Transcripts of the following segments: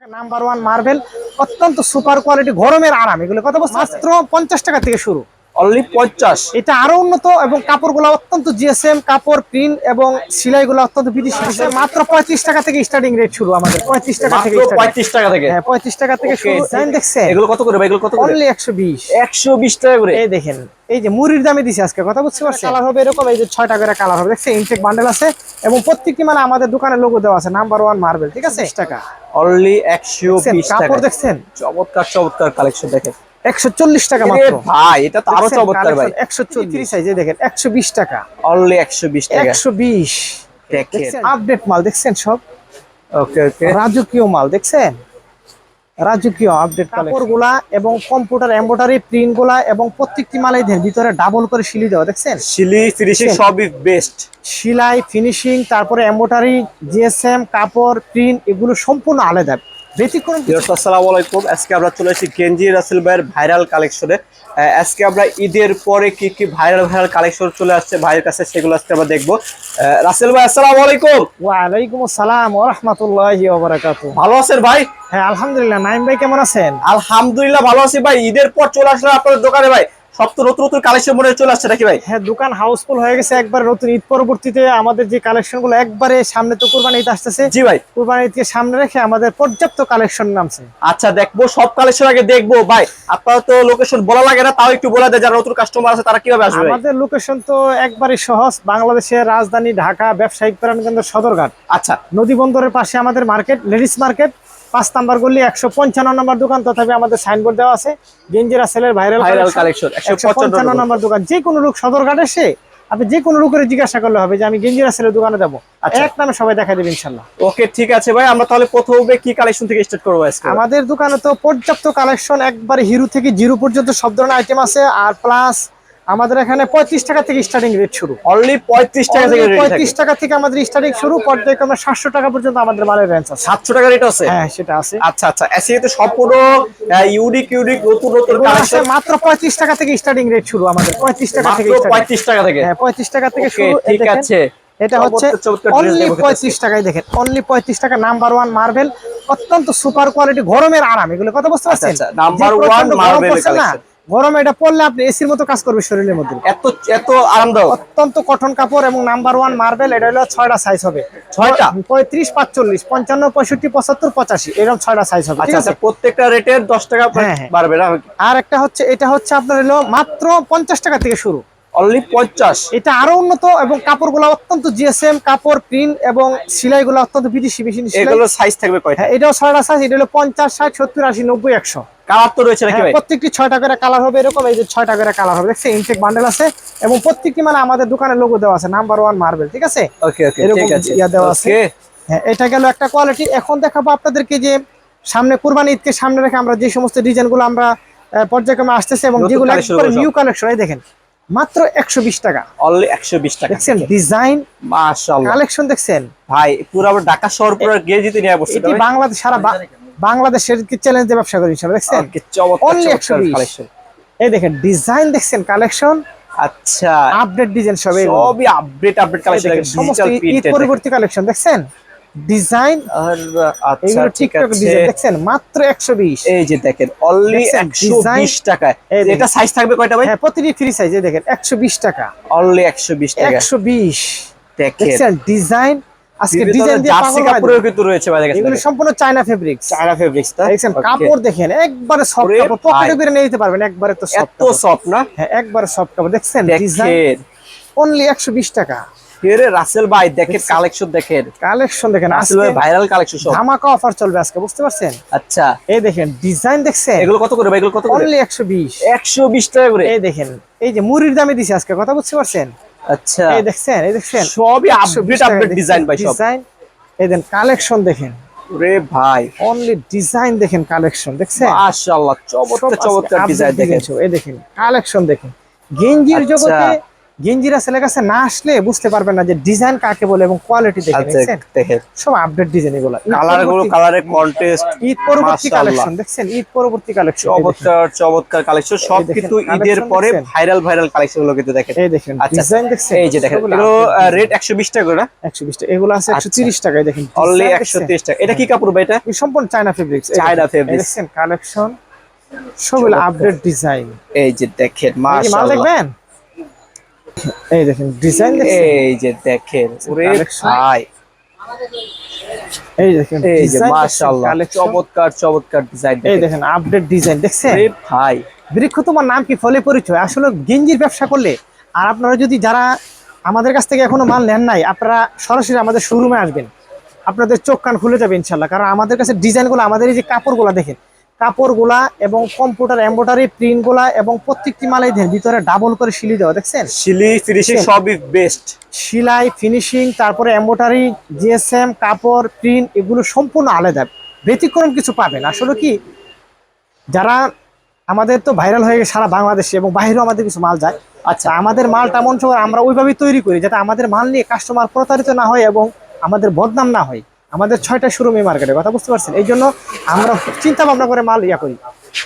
Number one marble অত্যন্ত super quality গরমের আরাম। এগুলো কত বলছে মাত্র পঞ্চাশ টাকা থেকে শুরু। অনলি পঞ্চাশ। এটা আরও উন্নত এবং কাপড়গুলো অত্যন্ত জিএসএম কাপড় প্রিন্ট এবং সেলাইগুলো অত্যন্ত বিদেশি মাত্র পঁয়ত্রিশ টাকা থেকে স্টার্টিং রেট শুরু আমাদের। পঁয়ত্রিশ টাকা থেকে মাত্র starting। পঁয়ত্রিশ টাকা থেকে। হ্যাঁ পঁয়ত্রিশ টাকা থেকে শুরু। দেখছেন? এগুলো কত করে ভাই? এগুলো কত করে? অনলি একশো বিশ। একশো বিশ টাকা করে। এই দেখেন এই যে মুড়ির দামে দিছে আজকে কথা বুঝতে পারছেন? কালার হবে এরকম এই যে ছয়টা করে কালার হবে। দেখছেন ইনটেক বান্ডেল আছে এবং প্রত্যেকটি মানে আমাদের দোকানে লোগো দেওয়া আছে নাম্বার ওয়ান মার্বেল ঠিক আছে? বিশ টাকা। অনলি একশো দেখছেন, বিশ টাকা। কাপড় দেখছেন? চমৎকার চমৎকার কালেকশন দেখেন। একশো চল্লিশ টাকা মাত্র। ভাই এটা তো আরও চমৎকার ভাই। একশো চল্লিশ সাইজে দেখেন একশো বিশ টাকা। অনলি টাকা। দেখেন। আপডেট মাল দেখছেন সব? ওকে ওকে রাজকীয় মাল দেখছেন? রাজকীয় আপডেট কাপড়গুলা এবং কম্পিউটার এম্বোটারি প্রিন্টগুলা এবং প্রত্যেকটি মালাই দেন ভিতরে ডাবল করে সিলি দেওয়া দেখছেন? সিলি ফিনিশিং সবই বেস্ট সেলাই ফিনিশিং তারপরে এম্বোটারি জিএসএম কাপড় প্রিন্ট এগুলো সম্পূর্ণ আলাদা। আসসালামু আলাইকুম। আজকে আমরা চলে এসেছি গেঞ্জি রাসেল ভাইয়ের ভাইরাল কালেকশনে। আজকে আমরা ঈদের পরে কি কি ভাইরাল ভাইরাল কালেকশন চলে আসছে ভাইয়ের কাছে সেগুলো আজকে আমরা দেখব। রাসেল ভাই আসসালামু আলাইকুম। ওয়ালাইকুম আসসালাম রহমতুল্লাহি ভালো আছেন ভাই? হ্যাঁ আলহামদুলিল্লাহ। নাইম ভাই কেমন আছেন? আলহামদুলিল্লাহ ভালো আছি ভাই। ঈদের পর চলে আসলাম আপনাদের দোকানে ভাই। সব তো নতুন নতুন কালেকশন মনে চলে আসছে নাকি ভাই? হ্যাঁ দোকান হাউসফুল হয়ে গেছে একবার নতুন। ঈদ পরবর্তীতে আমাদের যে কালেকশনগুলো একবারে সামনে তো কোরবানি ঈদ আসতেছে। জি ভাই। কোরবানি ঈদকে সামনে রেখে আমাদের পর্যাপ্ত কালেকশন নামছে। আচ্ছা দেখব সব কালেকশন আগে দেখব। ভাই আপনারা তো লোকেশন বলা লাগে না তাও একটু বলে দেয় যারা নতুন কাস্টমার আছে তারা কীভাবে আসবে আমাদের লোকেশন তো একবারে সহজ। বাংলাদেশের রাজধানী ঢাকা ব্যবসায়িক প্রাণকেন্দ্র সদরঘাট। আচ্ছা। নদী বন্দরের পাশে আমাদের মার্কেট লেডিস মার্কেট পাঁচ নাম্বার গলি একশো পঞ্চান্ন নম্বর দোকান তথাপি আমাদের সাইনবোর্ড দেওয়া আছে। গেঞ্জিরা সেলের ভাইরাল কালেকশন একশো পঞ্চান্ন নম্বর দোকান। যে কোনো লোক সদরঘাট এসে আপনি যে কোনো লোকের জিজ্ঞাসা করলে হবে যে আমি গেঞ্জিরা সেলের দোকানে যাব। আচ্ছা। এক নামে সবাই দেখা দেবে ইনশাল্লাহ। ওকে ঠিক আছে ভাই আমরা তাহলে প্রথমে কি কালেকশন থেকে স্টার্ট করব আমাদের দোকানে তো পর্যাপ্ত কালেকশন একবারে হিরো থেকে জিরো পর্যন্ত সব ধরনের আইটেম আছে আর প্লাস আমাদের এখানে পঁয়ত্রিশ টাকা থেকে স্টার্টিং রেট শুরু। অনলি পঁয়ত্রিশ টাকা থেকে পঁয়ত্রিশ টাকা থেকে আমাদের স্টার্টিং শুরু পর্যায়ক্রমে সাতশো টাকা পর্যন্ত আমাদের মালের রেঞ্জ আছে। সাতশো টাকা রেট আছে? হ্যাঁ সেটা আছে। আচ্ছা আচ্ছা এসে তো সম্পূর্ণ ইউনিক ইউনিক নতুন নতুন আছে কালেকশন মাত্র পঁয়ত্রিশ টাকা থেকে স্টার্টিং রেট শুরু আমাদের। পঁয়ত্রিশ টাকা থেকে পঁয়ত্রিশ টাকা থেকে? হ্যাঁ পঁয়ত্রিশ টাকা থেকে শুরু। ঠিক আছে। এটা হচ্ছে অনলি পঁয়ত্রিশ টাকায় দেখেন। অনলি পঁয়ত্রিশ টাকা নাম্বার ওয়ান মার্বেল অত্যন্ত সুপার কোয়ালিটি গরমের আরাম। এগুলো কথা বুঝতে পারছেন গরম Marvel পড়ছে না। গরমে এটা পড়লে আপনি এসির মতো কাজ করবে শরীরের মধ্যে। এত এত আরামদায়ক। অত্যন্ত কঠন কাপড় এবং নাম্বার ওয়ান মার্বেল এটা হলো ছয়টা সাইজ হবে। ছয়টা? পঁয়ত্রিশ পাঁচচল্লিশ পঞ্চান্ন পঁয়ষট্টি পঁচাত্তর পঁচাশি এরকম ছয়টা সাইজ হবে ঠিক আচ্ছা আছে? আচ্ছা প্রত্যেকটা রেটের দশ টাকা হ্যাঁ, হ্যাঁ। বাড়বে না? আর একটা হচ্ছে এটা হচ্ছে আপনার হলো মাত্র পঞ্চাশ টাকা থেকে শুরু। অনলি পঞ্চাশ? এটা আরও উন্নত এবং কাপড়গুলো অত্যন্ত জিএসএম কাপড় প্রিন্ট এবং সেলাইগুলো অত্যন্ত বিদেশি এগুলো সাইজ থাকবে কয়টা? হ্যাঁ এটাও ছয়টা সাইজ এটা হলো পঞ্চাশ ষাট সত্তর আশি নব্বই একশো। কালার তো রয়েছে নাকি হ্যাঁ, ভাই প্রত্যেকটি করে কালার হবে এরকম এই যে ছয়টা করে কালার হবে। দেখছে ইনটেক বান্ডেল আছে এবং প্রত্যেকটি মানে আমাদের দোকানে লোগো দেওয়া আছে নাম্বার ওয়ান মার্বেল ঠিক আছে? ওকে ওকে ঠিক আছে। ইয়া দেওয়া আছে। হ্যাঁ এটা গেল একটা কোয়ালিটি এখন দেখাবো আপনাদেরকে যে সামনে কুরবানি ঈদকে সামনে রেখে আমরা যে সমস্ত ডিজাইনগুলো আমরা পর্যায়ক্রমে আসতেছে এবং যেগুলো একবারে নিউ কালেকশন এই দেখেন মাত্র একশো বিশ টাকা। অনলি একশো বিশ টাকা। দেখছেন ডিজাইন মাশাআল্লাহ। কালেকশন দেখছেন। ভাই পুরো আবার ঢাকা শহর পুরো গিয়ে জিতে নিয়ে বসছে এটি বাংলাদেশ সারা বাংলাদেশের চ্যালেঞ্জে ব্যবসা করি হিসাবে দেখছেন? 120 কালেকশন এই দেখেন ডিজাইন দেখছেন কালেকশন আচ্ছা। আপডেট ডিজাইন সব এগুলো। সবই আপডেট আপডেট কালেকশন সমস্ত ঈদ পরবর্তী কালেকশন দেখছেন? ডিজাইন আচ্ছা এগুলো ঠিক আছে। ডিজাইন দেখছেন? মাত্র একশো বিশ। এই যে দেখেন অনলি দেখছেন, একশো বিশ design? টাকায়। এটা সাইজ থাকবে কয়টা ভাই? হ্যাঁ প্রতিটি ফ্রি সাইজ দেখেন একশো বিশ টাকা। অনলি একশো বিশ টাকা। একশো বিশ। দেখেন। ডিজাইন আজকে ডিজাইন দিয়ে পাগল। কিন্তু রয়েছে ভাই দেখেন এগুলো সম্পূর্ণ চায়না ফেব্রিক্স চায়না ফেব্রিক্স তা দেখছেন কাপড় দেখেন একবারে সফট কাপড় পকেটে নিয়ে যেতে পারবেন একবারে তো সফট এত সফট না? হ্যাঁ একবারে সফট কাপড়। দেখছেন ডিজাইন অনলি একশো বিশ টাকা। এরে রাসেল ভাই দেখেন কালেকশন দেখেন। কালেকশন দেখেন রাসেল ভাই ভাইরাল কালেকশন সব। ধামাকা অফার চলবে আজকে বুঝতে পারছেন? আচ্ছা। এই দেখেন ডিজাইন দেখছেন? এগুলো কত করে ভাই এগুলো কত করে? অনলি একশো বিশ। একশো বিশ টাকা করে। এই দেখেন এই যে মুড়ির দামে দিছে আজকে কথা বুঝতে পারছেন? আচ্ছা। এই দেখছেন এই দেখছেন। সবই 120 আপডেট আপডেট ডিজাইন ভাই সব। ডিজাইন এই দেন কালেকশন দেখেন। রে ভাই। অনলি ডিজাইন দেখেন কালেকশন দেখছেন? মাশাআল্লাহ চমৎকার চমৎকার ডিজাইন দেখেন এই দেখেন কালেকশন দেখেন। গেঞ্জির আচ্ছা। জগতে গেঞ্জিরা ছেলের কাছে না আসলে বুঝতে পারবেন না যে ডিজাইন কাকে বলে এবং কোয়ালিটি আচ্ছা দেখেন। সব আপডেট ডিজাইন এগুলো। কালারগুলো কালারের কন্টেস্ট ঈদ পরবর্তী কালেকশন দেখছেন? ঈদ পরবর্তী কালেকশন চমৎকার চমৎকার কালেকশন সব কিন্তু ঈদের পরে ভাইরাল ভাইরাল কালেকশনগুলো কিন্তু দেখেন। এই দেখেন আচ্ছা, ডিজাইন দেখছেন? এই যে দেখেন এগুলো রেট টাকা না? এগুলো আছে একশো তিরিশ টাকায় দেখেন। অনলি টাকা। এটা কি কাপড় ভাই এটা? সম্পূর্ণ চায়না ফেব্রিক্স। দেখছেন কালেকশন সবগুলো আপডেট ডিজাইন এই যে দেখেন মাল মাশাআল্লাহ। দেখবেন? এই দেখেন ডিজাইন এই যে দেখেন ভাই। এই দেখেন এই যে মাশাআল্লাহ। চমৎকার চমৎকার ডিজাইন এই দেখেন। আপডেট ডিজাইন দেখছেন? ভাই। বৃক্ষ তোমার নাম কি? ফলে পরিচয়? আসলে গেঞ্জির ব্যবসা করলে আর আপনারা যদি যারা আমাদের কাছ থেকে এখনও মাল নেন নাই আপনারা সরাসরি আমাদের শোরুমে আসবেন। আপনাদের চোখ কান খুলে যাবে ইনশাল্লাহ কারণ আমাদের কাছে ডিজাইনগুলো আমাদের এই যে কাপড়গুলো দেখেন কাপড়গুলা এবং কম্পিউটার এম্ব্রয়ডারি প্রিন্টগুলা এবং প্রত্যেকটি মালাই দেন ভিতরে ডাবল করে শিলি দেওয়া দেখছেন? শিলি ফিনিশিং? সবই বেস্ট সেলাই ফিনিশিং তারপরে এম্ব্রয়ডারি জিএসএম কাপড় প্রিন্ট এগুলো সম্পূর্ণ আলাদা। ব্যতিক্রম কিছু পাবেন। আসলে কি যারা আমাদের তো ভাইরাল হয়ে গেছে সারা বাংলাদেশে এবং বাইরেও আমাদের কিছু মাল যায় আচ্ছা। আমাদের মালটা মন সময় আমরা ওইভাবেই তৈরি করি যাতে আমাদের মাল নিয়ে কাস্টমার প্রতারিত না হয় এবং আমাদের বদনাম না হয়। আমাদের ছয়টা শোরুম এই মার্কেটে কথা বুঝতে পারছেন? এই জন্য আমরা চিন্তা ভাবনা করে মাল ইয়া করি।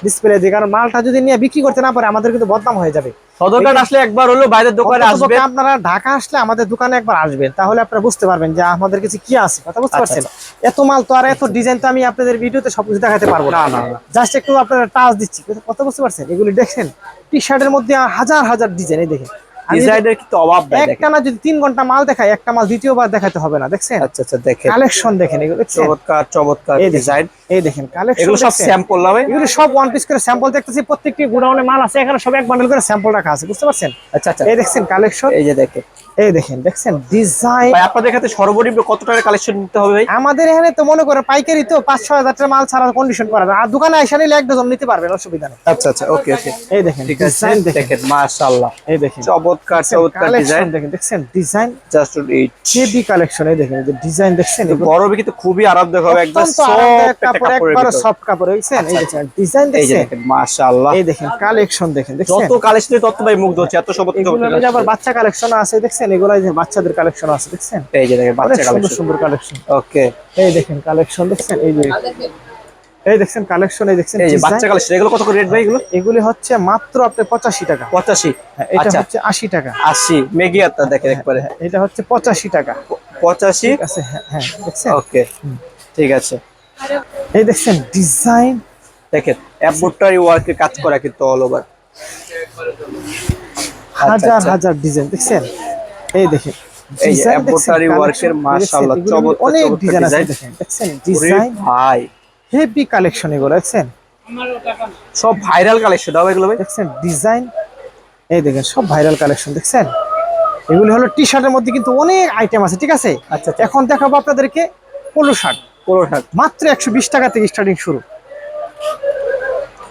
ডিসপ্লে দিই কারণ মালটা যদি নিয়ে বিক্রি করতে না পারে আমাদের কিন্তু বদনাম হয়ে যাবে। সদরঘাট আসলে একবার হলো বাইরের দোকানে অন্ততপক্ষে আপনারা ঢাকা আসলে আমাদের দোকানে একবার আসবেন তাহলে আপনারা বুঝতে পারবেন যে আমাদের কাছে কি আছে কথা বুঝতে আচ্ছা, পারছেন? এত মাল তো আর এত ডিজাইন তো আমি আপনাদের ভিডিওতে সবকিছু দেখাতে পারব না। না, না। জাস্ট একটু আপনারা টাচ দিচ্ছি। কথা বুঝতে পারছেন? এগুলি দেখছেন টি শার্টের মধ্যে হাজার হাজার ডিজাইন এই দেখেন। ডিজাইনের কিন্তু অভাব নাই একটা না যদি তিন ঘণ্টা মাল দেখাই একটা মাল দ্বিতীয়বার দেখাতে হবে না দেখছেন? আচ্ছা আচ্ছা দেখেন। কালেকশন দেখেন এগুলো চমৎকার চমৎকার এই ডিজাইন এই দেখেন কালেকশন এগুলো সব স্যাম্পল এগুলো সব ওয়ান পিস করে স্যাম্পল দেখতেছি প্রত্যেকটি গোডাউনে মাল আছে এখানে সব এক বান্ডেল করে স্যাম্পল রাখা আছে বুঝতে পারছেন? আচ্ছা আচ্ছা। এই দেখছেন কালেকশন এই যে দেখেন। এই দেখেন দেখছেন? ডিজাইন ভাই আপনাদের কাছে সর্বনিম্ন কত টাকার কালেকশন নিতে হবে ভাই? আমাদের এখানে তো মনে করে পাইকারি তো পাঁচ ছয় হাজার টাকা মাল ছাড়া কন্ডিশন করা যায়। আর দোকানে আইসা নিলে এক ডজন নিতে পারবেন অসুবিধা নেই। আচ্ছা আচ্ছা ওকে ওকে। এই দেখেন ঠিক আছে ডিজাইন দেখেন। মাশাআল্লাহ। এই দেখেন। চমৎকার চমৎকার ডিজাইন দেখেন দেখছেন? Design just eight heavy collection এই দেখেন যে ডিজাইন দেখছেন গরমে কিন্তু খুবই আরামদায়ক হবে একদম সফট কাপড় কাপড়ের সফট কাপড় দেখছেন এই আচ্ছা, দেখেন ডিজাইন দেখছেন? মাশাআল্লাহ। এই দেখেন কালেকশন দেখেন দেখছেন? যত কালেকশন তত ভাই মুগ্ধ হচ্ছে এত সব এগুলো আবার বাচ্চা কালেকশন আছে দেখছেন? এগুলো যে বাচ্চাদের কালেকশন আছে দেখছেন? এই যে দেখেন বাচ্চা সুন্দর কালেকশন সুন্দর কালেকশন ওকে এই দেখেন কালেকশন দেখছেন? এই যে এই দেখছেন কালেকশন এই দেখছেন এই বাচ্চা কালেকশন এগুলো কত করে রেট ভাই এগুলো? এগুলি হচ্ছে মাত্র আপনার পঁচাশি টাকা। পঁচাশি? হ্যাঁ, এটা আচ্ছা। হচ্ছে আশি টাকা। আশি মেগিয়ারটা দেখেন একবারে। হ্যাঁ, এটা হচ্ছে পঁচাশি টাকা। পঁচাশি? ঠিক আছে হ্যাঁ হ্যাঁ দেখছেন? ওকে ঠিক আছে। এই দেখছেন ডিজাইন দেখেন এম্বোটারি ওয়ার্কের কাজ করা কিন্তু অল ওভার হাজার হাজার ডিজাইন দেখছেন? এই দেখেন আচ্ছা, এই work এর মাশাআল্লাহ, চমৎকার, অনেক ডিজাইন আছে দেখেন দেখছেন? ডিজাইন ভাই। হেভি কালেকশন এগুলো দেখছেন? সব ভাইরাল কালেকশন হবে এগুলো ভাই। দেখছেন ডিজাইন? এই দেখেন সব ভাইরাল কালেকশন দেখছেন? এগুলো হলো টি শার্টের মধ্যে কিন্তু অনেক আইটেম আছে ঠিক আছে? আচ্ছা, আচ্ছা। এখন দেখাবো আপনাদেরকে পোলো শার্ট পোলো শার্ট মাত্র একশো বিশ টাকা থেকে স্টার্টিং শুরু।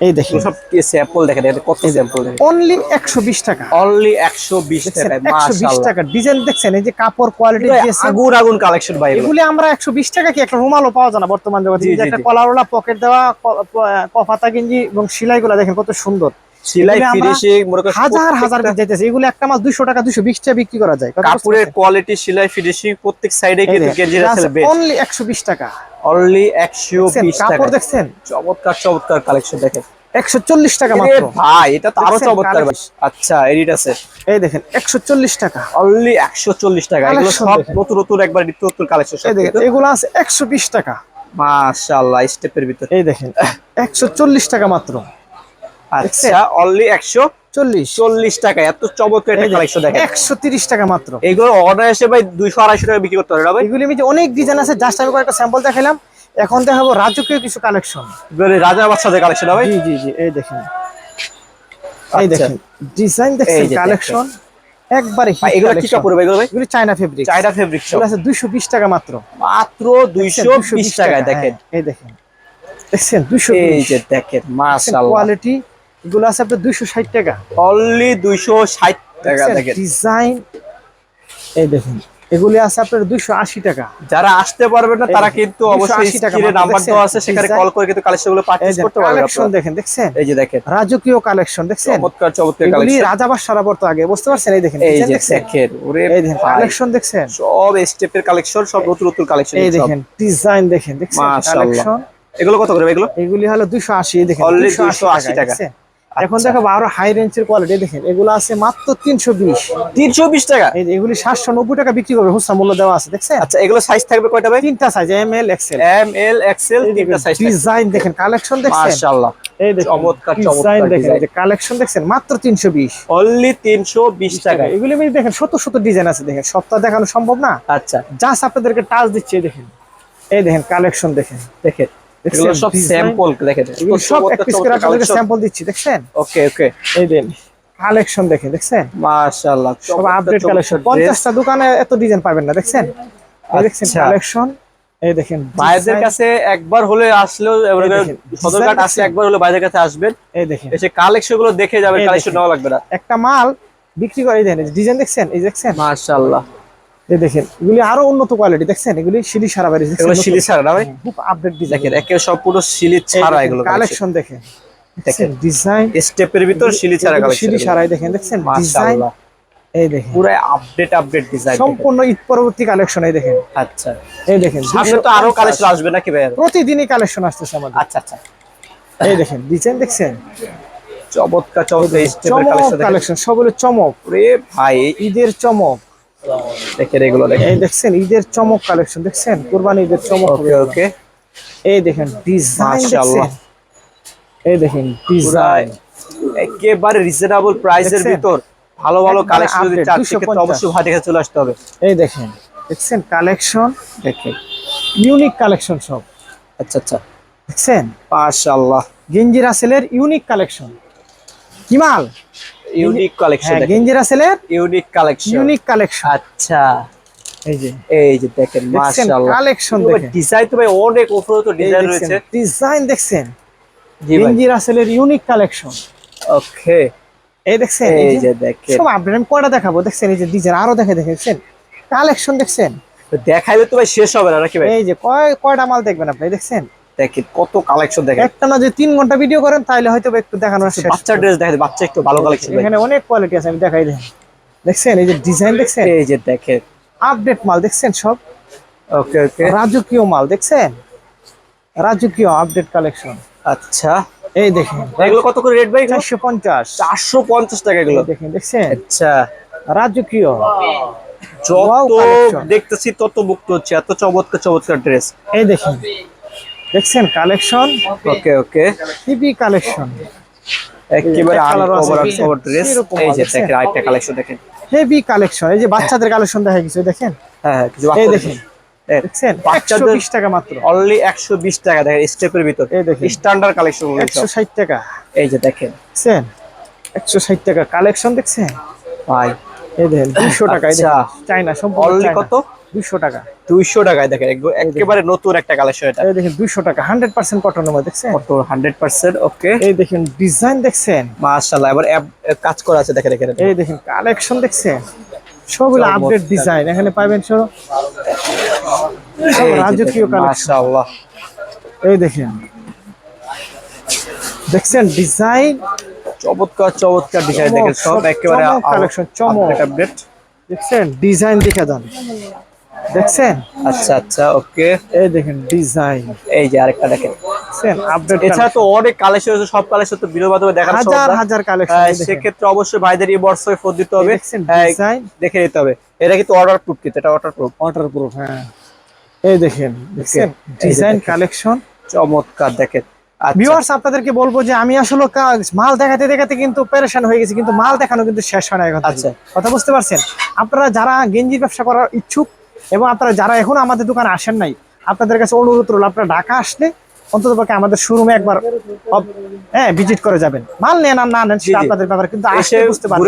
এই দেখেন। সব স্যাম্পল দেখেন? এটা কত স্যাম্পল দেখেন? অনলি একশো বিশ টাকা। অনলি একশো টাকা মাশাআল্লাহ। টাকা। ডিজাইন দেখছেন এই যে কাপড় কোয়ালিটি দিয়েছে আগুন আগুন কালেকশন ভাই এগুলো। আমরা একশো বিশ টাকা কি একটা রুমালও পাওয়া যায় না বর্তমান জগতে? একটা কলারওয়ালা পকেট দেওয়া কফাতা গেঞ্জি এবং সেলাইগুলো দেখেন কত সুন্দর। সেলাই ফিনিশিং হাজার হাজার যাইতেছে। এগুলো একটা মাল দুইশো টাকা বিক্রি করা যায়। কথা বুঝতে কাপড়ের কোয়ালিটি সেলাই ফিনিশিং প্রত্যেক সাইডে এই কিন্তু দেখেন, গেঞ্জির আছে আছে বেস্ট only 120 টাকা। অনলি একশো দেখছেন, বিশ টাকা। কাপড় দেখছেন? চমৎকার চমৎকার কালেকশন দেখেন। 140 টাকা মাত্র। ভাই এটা তো আরও দেখছেন, চমৎকার আচ্ছা এডিট আছে। এই দেখেন 140 টাকা। অনলি একশো চল্লিশ টাকা। এগুলো সব নতুন নতুন একবার নিত্য নতুন কালেকশন এই দেখেন এগুলো আছে 120 টাকা। মাশাআল্লাহ স্টেপের ভিতরে। এই দেখেন 140 টাকা মাত্র। আচ্ছা অনলি একশো 40 চল্লিশ টাকা। এত চমৎকার একটা কালেকশন দেখেন। 130 টাকা মাত্র। এইগুলো অর্ডার এসে ভাই দুইশো আড়াইশো টাকা বিক্রি করতে না এগুলি মধ্যে অনেক ডিজাইন আছে জাস্ট আমি কয়েকটা স্যাম্পল দেখাইলাম। এখন দেখাবো রাজকীয় কিছু কালেকশন রাজা বাচ্চাদের কালেকশন ভাই? জি জি জি এই দেখেন। এই আচ্ছা। দেখেন ডিজাইন দেখছেন এই কালেকশন একবারে ভাই, এগুলো কি collection। কাপড় এগুলো ভাই? এগুলি চায়না ফেব্রিক চাইনা ফেব্রিক এগুলো আছে 220 টাকা মাত্র। মাত্র দুইশো বিশ টাকায় দেখেন। হ্যাঁ, এই দেখেন। দেখছেন দুইশো এই যে দেখেন মাশাআল্লাহ। কোয়ালিটি এগুলো আছে আপনার দুইশো ষাট টাকা। অনলি দুইশো ষাট টাকা ডিজাইন এই দেখেন এগুলি আছে আপনার দুইশো আশি টাকা। যারা আসতে পারবে না তারা কিন্তু অবশ্যই স্ক্রিনে নাম্বার দেওয়া আছে সেখানে কল করে কিন্তু কালেকশনগুলো পারচেজ করতে পারবেন কালেকশন দেখেন দেখছেন? এই যে দেখেন। রাজকীয় কালেকশন দেখছেন? চমৎকার চমৎকার এগুলি কালেকশন আগে বুঝতে পারছেন? এই দেখেন এই যে দেখেন ওরে এই দেখেন কালেকশন দেখছেন? সব স্টেপের কালেকশন সব নতুন নতুন কালেকশন এই দেখেন ডিজাইন দেখেন দেখছেন? কালেকশন এগুলো কত করে এগুলো? এগুলি হলো দুইশো আশি দেখেন Only 280 280 টাকা। এখন আচ্ছা। দেখো আরও হাই রেঞ্জের কোয়ালিটি দেখেন এগুলো আছে মাত্র তিনশো বিশ। তিনশো বিশ টাকা? এগুলি সাতশো নব্বই টাকা বিক্রি করবে হুসা মূল্য দেওয়া আছে দেখছেন? আচ্ছা এগুলো সাইজ থাকবে কয়টা ভাই? তিনটা size M L XL M L XL তিনটা সাইজ ডিজাইন দেখেন কালেকশন দেখছেন? মাশাআল্লাহ। এই দেখেন চমৎকার, ডিজাইন দেখেন যে কালেকশন দেখছেন মাত্র অনলি টাকা। এগুলি মধ্যে দেখেন শত শত ডিজাইন আছে দেখেন সপ্তাহ দেখানো সম্ভব না? আচ্ছা। জাস্ট আপনাদেরকে টাচ দিচ্ছে দেখেন। এই দেখেন কালেকশন দেখেন দেখেন। এগুলো সব স্যাম্পল দেখেন। এগুলো সব এক পিস করে আপনাদেরকে স্যাম্পল দিচ্ছি দেখছেন? ওকে ওকে এই দেন। কালেকশন দেখেন দেখছেন? মাশাআল্লাহ সব আপডেট কালেকশন দোকানে এত ডিজাইন পাবেন না দেখছেন? দেখছেন আচ্ছা। কালেকশন এই দেখেন ভাইদের কাছে একবার হলে আসলেও সদরঘাট আসলে একবার হলে ভাইদের কাছে আসবেন। এই দেখেন। এসে কালেকশনগুলো দেখে যাবেন কালেকশন নেওয়া লাগবে না। একটা মাল বিক্রি করে দেখেন ডিজাইন দেখছেন? এই দেখছেন? মাশাআল্লাহ। এই দেখেন এগুলি আরও উন্নত কোয়ালিটি দেখছেন? এগুলি শিলি সারা বাড়ি এগুলো শিলি ছাড়া না ভাই? খুব আপডেট ডিজাইন দেখেন একে সম্পূর্ণ শিলি ছাড়া এগুলো কালেকশন দেখেন। দেখেন। ডিজাইন স্টেপের ভিতর শিলি ছাড়া কালেকশন শিলি সারাই দেখেন দেখছেন? ডিজাইন এই দেখেন। পুরো আপডেট আপডেট ডিজাইন সম্পূর্ণ ঈদ পরবর্তী কালেকশন এই দেখেন। আচ্ছা। এই দেখেন সামনে তো আরও কালেকশন আসবে নাকি ভাই? প্রতিদিনই কালেকশন আসতেছে আমাদের। আচ্ছা আচ্ছা। এই দেখেন ডিজাইন দেখছেন? চমৎকার চমৎকার স্টেপের কালেকশন দেখেন। কালেকশন সবগুলো চমক। রে ভাই ঈদের চমক। দেখেন এগুলো দেখেন। এই দেখছেন ঈদের চমক কালেকশন দেখছেন? কোরবানি ঈদের চমক ওকে ওকে। এই দেখেন ডিজাইন মাশাআল্লাহ। এই দেখেন ডিজাইন একেবারে রিজনেবল প্রাইসের? ভিতর ভালো ভালো কালেকশন যদি চান সেক্ষেত্রে 250 অবশ্যই ভাই চলে আসতে হবে। এই দেখেন দেখছেন? কালেকশন দেখেন। ইউনিক কালেকশন সব। আচ্ছা আচ্ছা। দেখছেন? মাশাআল্লাহ। গেঞ্জি রাসেলের ইউনিক কালেকশন। কি মাল? ইউনিক কালেকশন হ্যাঁ দেখেন। ইউনিক কালেকশন ইউনিক কালেকশন আচ্ছা। এই যে। এই যে দেখেন মাশাআল্লাহ। কালেকশন দেখেন। ডিজাইন তো ভাই অনেক উপরে তো ডিজাইন রয়েছে। ডিজাইন দেখছেন? জি ভাই। Unique collection okay. এই দেখছেন? এই যে দেখেন। সব আপডেট আমি কয়টা দেখাবো? দেখছেন এই যে ডিজাইন আরও দেখে দেখেছেন? কালেকশন দেখছেন? দেখাইলে তো ভাই শেষ হবে না নাকি ভাই? এই যে কয় কয়টা মাল দেখবেন আপনি? দেখছেন? দেখেন কত কালেকশন দেখেন। একটা না যে তিন ঘণ্টা ভিডিও করেন তাহলে হয়তো একটু দেখানোর শেষ বাচ্চা ড্রেস দেখেন বাচ্চা একটু ভালো কালেকশন এখানে অনেক কোয়ালিটি আছে আমি দেখাই দেন দেখছেন এই যে ডিজাইন দেখছেন? এই যে দেখেন। আপডেট মাল দেখছেন সব? ওকে ওকে রাজকীয় মাল দেখছেন? রাজকীয় আপডেট কালেকশন আচ্ছা। এই দেখেন। এগুলো কত করে রেট ভাই চারশো পঞ্চাশ। চারশো পঞ্চাশ টাকা এগুলো। দেখেন দেখছেন? আচ্ছা। রাজকীয়। যত। দেখতেছি তত মুক্ত হচ্ছে এত চমৎকার চমৎকার ড্রেস এই দেখেন। দেখছেন collection? Okay okay. TV collection. একেবারে আনকভার ড্রেস এই যে দেখেন আরেকটা কালেকশন দেখেন। Heavy collection. এই যে বাচ্চাদের কালেকশন দেখা গেছে দেখেন? হ্যাঁ হ্যাঁ কিছু এই দেখেন। দেখছেন? একশো বাচ্চাদের- বিশ টাকা মাত্র। অনলি একশো বিশ টাকা দেখেন স্টেপের ভিতর। এই দেখেন। স্ট্যান্ডার্ড কালেকশন একশো ষাট টাকা। এই যে দেখেন। দেখছেন? একশো ষাট টাকা। কালেকশন দেখছেন? ভাই। এই দেখেন দুইশো টাকা এই আচ্ছা। দেখেন চাইনা সম্পূর্ণ চায়না। কত? দুইশো টাকা। দুইশো টাকায় দেখেন একবার- নতুন একটা কালেকশন এটা। এই দেখেন দুইশো টাকা হান্ড্রেড পার্সেন্ট কটনের মধ্যে দেখছেন? হান্ড্রেড পার্সেন্ট ওকে এই দেখেন ডিজাইন দেখছেন? মাশাআল্লাহ এবার কাজ করা আছে দেখেন এখানে। এই দেখেন কালেকশন দেখছেন? সবগুলো। আপডেট ডিজাইন এখানে পাবেন সব। রাজকীয় কালেকশন মাশাআল্লাহ। এই দেখেন। দেখছেন ডিজাইন চমৎকার চমৎকার ডিজাইন দেখেন সব একেবারে collection, চমক। আপডেট দেখছেন ডিজাইন দেখে যান দেখছেন? আচ্ছা আচ্ছা ওকে। এই দেখেন ডিজাইন। এই যে আরেকটা দেখেন। এছাড়া তো অনেক কালেকশন আছে সব কালেকশন তো ভিডিওর মাধ্যমে দেখানো হাজার হাজার কালেকশন সেক্ষেত্রে অবশ্যই ভাইদের এই বর্ষে ফোন দিতে হবে। দেখছেন হ্যাঁ, ডিজাইন দেখে নিতে হবে। এটা কিন্তু অর্ডার প্রুফ কিন্তু এটা অর্ডার প্রুফ হ্যাঁ। এই দেখেন দেখছেন? ডিজাইন কালেকশন চমৎকার দেখেন। আচ্ছা। ভিউয়ার্স আপনাদেরকে বলব যে আমি আসলে মাল দেখাতে দেখাতে কিন্তু পেরেশান হয়ে গেছি কিন্তু মাল দেখানো কিন্তু শেষ হয় না এখন আচ্ছা। কথা বুঝতে পারছেন? আপনারা যারা গেঞ্জির ব্যবসা করার ইচ্ছুক এবং আপনারা যারা এখন আমাদের দোকানে আসেন নাই আপনাদের কাছে অনুরোধ রইল আপনারা ঢাকা আসলে অন্তত পক্ষে আমাদের শোরুমে একবার হ্যাঁ ভিজিট করে যাবেন। মাল নেন আর না নেন সেটা আপনাদের ব্যাপার কিন্তু আসলে বুঝতে পারবেন।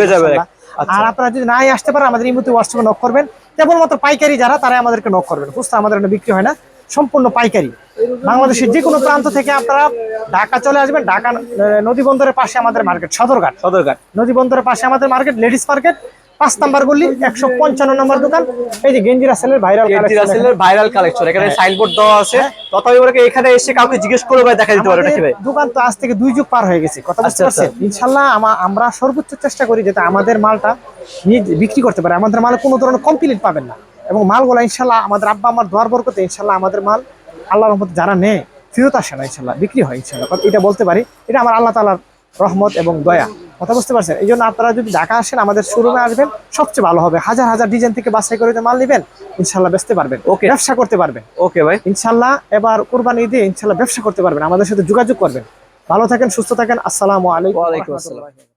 আচ্ছা। আর আপনারা যদি নাই আসতে পারেন আমাদের ইমুতে হোয়াটসঅ্যাপে নক করবেন। কেবলমাত্র পাইকারি যারা তারা আমাদেরকে নক করবেন। বুঝতে আমাদের বিক্রি হয় না সম্পূর্ণ পাইকারি। বাংলাদেশের যে কোনো প্রান্ত থেকে আপনারা ঢাকা চলে আসবেন ঢাকা নদী বন্দরের পাশে আমাদের মার্কেট সদরঘাট। সদরঘাট। নদী বন্দরের পাশে আমাদের মার্কেট লেডিস মার্কেট পাঁচ নাম্বার গলি একশো পঞ্চান্ন নাম্বার দোকান। এই যে গেঞ্জি রাসেলের ভাইরাল কেজি রাসেলের ভাইরাল কালেকশন এখানে সাইনবোর্ড দেওয়া আছে। তথাপি ওরা এখানে এসে কাউকে জিজ্ঞেস করে ভাই দেখা দিতে ভাই? দোকান তো আজ থেকে দুই যুগ পার হয়ে গেছে কথা বুঝতে আচ্ছা, আচ্ছা। পারছেন আমরা সর্বোচ্চ চেষ্টা করি যাতে আমাদের মালটা নিয়ে বিক্রি করতে পারে। আমাদের মালে কোনো ধরনের কমপ্লিট পাবেন না। এবং মালগুলো ইনশাল্লাহ আমাদের আব্বা আমার দোয়ার বরকতে ইনশাল্লাহ আমাদের মাল আল্লাহর রহমতে যারা নেয় ফেরত আসে না ইনশাল্লাহ বিক্রি হয় ইনশাল্লাহ এটা বলতে পারি এটা আমার আল্লাহ তালার রহমত এবং দয়া। কথা বুঝতে পারছেন? এই জন্য আপনারা যদি ঢাকা আসেন আমাদের শোরুমে আসবেন সবচেয়ে ভালো হবে। হাজার হাজার ডিজাইন থেকে বাছাই করে মাল নিবেন ইনশাল্লাহ বেচতে পারবেন ওকে ব্যবসা করতে পারবেন। ওকে ভাই। ইনশাল্লাহ এবার কোরবানি দিয়ে ইনশাল্লাহ ব্যবসা করতে পারবেন। আমাদের সাথে যোগাযোগ করবেন। ভালো থাকেন সুস্থ থাকেন। আসসালামু আলাইকুম